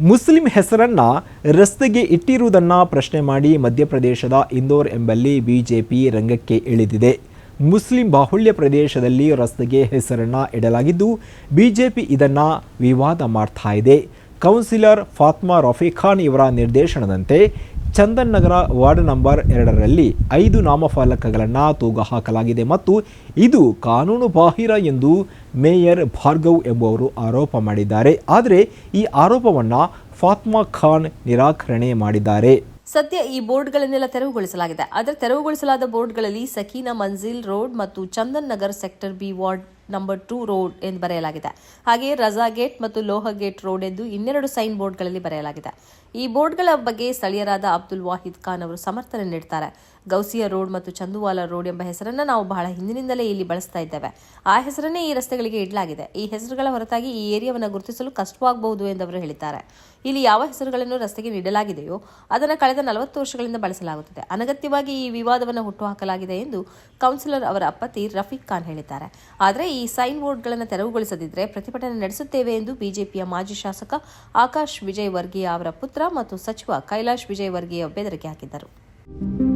Muslim ಹೆಸರನ್ನ ರಸ್ತೆಗೆ ಇಟ್ಟಿರುವುದನ್ನು ಪ್ರಶ್ನೆ ಮಾಡಿ ಮಧ್ಯಪ್ರದೇಶದ ಇಂದೋರ್ ಎಂಬಲ್ಲಿ ಬಿಜೆಪಿ ರಂಗಕ್ಕೆ ಇಳಿದಿದೆ. ಮುಸ್ಲಿಂ ಬಾಹುಳ್ಯ ಪ್ರದೇಶದಲ್ಲಿ ರಸ್ತೆಗೆ ಹೆಸರನ್ನ ಇಡಲಾಗಿದ್ದು, ಬಿಜೆಪಿ ಇದನ್ನು ವಿವಾದ ಮಾಡ್ತಾ ಇದೆ. ಕೌನ್ಸಿಲರ್ ಫಾತ್ಮಾ ರಫಿ ಖಾನ್ ಇವರ ನಿರ್ದೇಶನದಂತೆ ಚಂದನ್ ನಗರ ವಾರ್ಡ್ ನಂಬರ್ ಎರಡರಲ್ಲಿ ಐದು ನಾಮಫಲಕಗಳನ್ನು ತೂಗು ಹಾಕಲಾಗಿದೆ ಮತ್ತು ಇದು ಕಾನೂನು ಬಾಹಿರ ಎಂದು ಮೇಯರ್ ಭಾರ್ಗವ್ ಎಂಬುವರು ಆರೋಪ ಮಾಡಿದ್ದಾರೆ. ಆದರೆ ಈ ಆರೋಪವನ್ನು ಫಾತ್ಮಾ ಖಾನ್ ನಿರಾಕರಣೆ ಮಾಡಿದ್ದಾರೆ. ಸದ್ಯ ಈ ಬೋರ್ಡ್ಗಳನ್ನೆಲ್ಲ ತೆರವುಗೊಳಿಸಲಾಗಿದೆ. ಆದರೆ ತೆರವುಗೊಳಿಸಲಾದ ಬೋರ್ಡ್ಗಳಲ್ಲಿ ಸಕೀನಾ ಮಂಜಿಲ್ ರೋಡ್ ಮತ್ತು Chandan Nagar sector B ward number two road ಎಂದು ಬರೆಯಲಾಗಿದೆ. ಹಾಗೆಯೇ ರಜಾ ಗೇಟ್ ಮತ್ತು ಲೋಹ ಗೇಟ್ ರೋಡ್ ಎಂದು ಇನ್ನೆರಡು ಸೈನ್ ಬೋರ್ಡ್ಗಳಲ್ಲಿ ಬರೆಯಲಾಗಿದೆ. ಈ ಬೋರ್ಡ್ಗಳ ಬಗ್ಗೆ ಸ್ಥಳೀಯರಾದ ಅಬ್ದುಲ್ ವಾಹಿದ್ ಖಾನ್ ಅವರು ಸಮರ್ಥನೆ ನೀಡ್ತಾರೆ. ಗೌಸಿಯಾ ರೋಡ್ ಮತ್ತು ಚಂದುವಾಲ ರೋಡ್ ಎಂಬ ಹೆಸರನ್ನ ನಾವು ಬಹಳ ಹಿಂದಿನಿಂದಲೇ ಇಲ್ಲಿ ಬಳಸ್ತಾ ಇದ್ದೇವೆ. ಆ ಹೆಸರನ್ನೇ ಈ ರಸ್ತೆಗಳಿಗೆ ಇಡಲಾಗಿದೆ. ಈ ಹೆಸರುಗಳ ಹೊರತಾಗಿ ಈ ಏರಿಯಾವನ್ನು ಗುರುತಿಸಲು ಕಷ್ಟವಾಗಬಹುದು ಎಂದು ಅವರು ಹೇಳಿದ್ದಾರೆ. ಇಲ್ಲಿ ಯಾವ ಹೆಸರುಗಳನ್ನು ರಸ್ತೆಗೆ ನೀಡಲಾಗಿದೆಯೋ ಅದನ್ನು ಕಳೆದ ನಲವತ್ತು ವರ್ಷಗಳಿಂದ ಬಳಸಲಾಗುತ್ತಿದೆ. ಅನಗತ್ಯವಾಗಿ ಈ ವಿವಾದವನ್ನು ಹುಟ್ಟುಹಾಕಲಾಗಿದೆ ಎಂದು ಕೌನ್ಸಿಲರ್ ಅವರ ಅಪ್ಪತಿ ರಫೀಕ್ ಖಾನ್ ಹೇಳಿದ್ದಾರೆ. ಆದರೆ ಸೈನ್ ಬೋರ್ಡ್ಗಳನ್ನು ತೆರವುಗೊಳಿಸದಿದ್ದರೆ ಪ್ರತಿಭಟನೆ ನಡೆಸುತ್ತೇವೆ ಎಂದು ಬಿಜೆಪಿಯ ಮಾಜಿ ಶಾಸಕ ಆಕಾಶ್ ವಿಜಯ್ ವರ್ಗೀಯ ಅವರ ಪುತ್ರ ಮತ್ತು ಸಚಿವ ಕೈಲಾಶ್ ವಿಜಯ್ ವರ್ಗೀಯ ಬೆದರಿಕೆ ಹಾಕಿದ್ದರು.